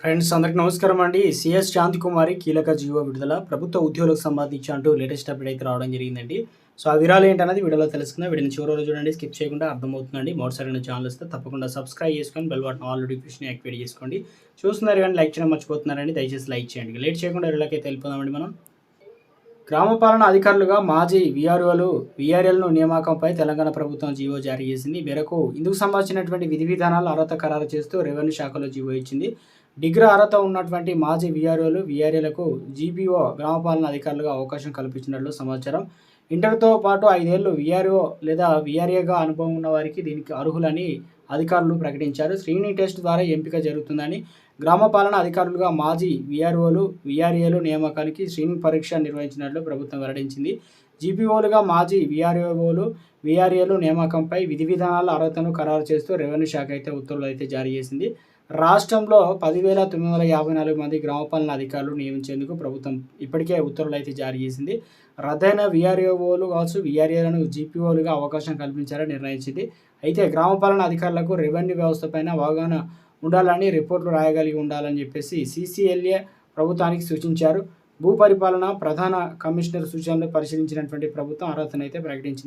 Friends అందరికి నమస్కారం అండి. సిఎస్ శాంతి కుమారి కీలక జీవో విడుదల ప్రభుత్వ ఉద్యోగులకు సంబంధించి అంటూ లేటెస్ట్ అప్డేట్ అయితే రావడం జరిగిందండి. సో ఆ వివరాలు ఏంటనేది వీడియోలో తెలుసుకుందాం. వీడియోని చివరిలో చూడండి. స్కిప్ చేయకుండా అర్థమవుతుందండి. మొదటిసారి ఛానల్ వస్తే తప్పకుండా సబ్స్క్రైబ్ చేసుకొని bell button all notification activate చేసుకోండి. చూస్తున్నారు కానీ లైక్ చేయడం మర్చిపోతున్నారండి. దయచేసి లైక్ చేయండి. లేట్ చేయకుండా వీళ్ళకైతే వెళ్ళిపోదామండి మనం. గ్రామ పాలన అధికారులుగా మాజీ విఆర్ఓలు విఆర్ఎల్ను నియామకంపై తెలంగాణ ప్రభుత్వం జీవో జారీ చేసింది. మేరకు ఇందుకు సంబంధించినటువంటి విధి విధానాలు అర్హత ఖరారు చేస్తూ రెవెన్యూ శాఖలో జీవో ఇచ్చింది. డిగ్రీ అర్హత ఉన్నటువంటి మాజీ విఆర్ఓలు విఆర్ఏలకు జీపీఓ గ్రామపాలన అధికారులుగా అవకాశం కల్పించినట్లు సమాచారం. ఇంటర్తో పాటు ఐదేళ్ళు విఆర్ఓ లేదా విఆర్ఏగా అనుభవం ఉన్న వారికి దీనికి అర్హులని అధికారులు ప్రకటించారు. శ్రీని టెస్ట్ ద్వారా ఎంపిక జరుగుతుందని గ్రామ పాలన అధికారులుగా మాజీ విఆర్ఓలు విఆర్ఏలు నియామకానికి స్క్రీనింగ్ పరీక్ష నిర్వహించినట్లు ప్రభుత్వం వెల్లడించింది. జీపీఓలుగా మాజీ విఆర్ఓలు విఆర్ఏలు నియామకంపై విధి విధానాల అర్హతను ఖరారు చేస్తూ రెవెన్యూ శాఖ అయితే ఉత్తర్వులు అయితే జారీ చేసింది. రాష్ట్రంలో పదివేల తొమ్మిది వందల యాభై నాలుగు మంది గ్రామపాలన అధికారులు నియమించేందుకు ప్రభుత్వం ఇప్పటికే ఉత్తర్వులు అయితే జారీ చేసింది. రథైన విఆర్ఓలు కావచ్చు విఆర్ఏలను జీపీఓలుగా అవకాశం కల్పించాలని నిర్ణయించింది. అయితే గ్రామపాలన అధికారులకు రెవెన్యూ వ్యవస్థపైన అవగాహన ఉండాలని రిపోర్ట్లు రాయగలిగి ఉండాలని చెప్పేసి సీసీఎల్ఏ ప్రభుత్వానికి సూచించారు. భూ పరిపాలన ప్రధాన కమిషనర్ సూచనలు పరిశీలించినటువంటి ప్రభుత్వం అర్హతనైతే ప్రకటించింది.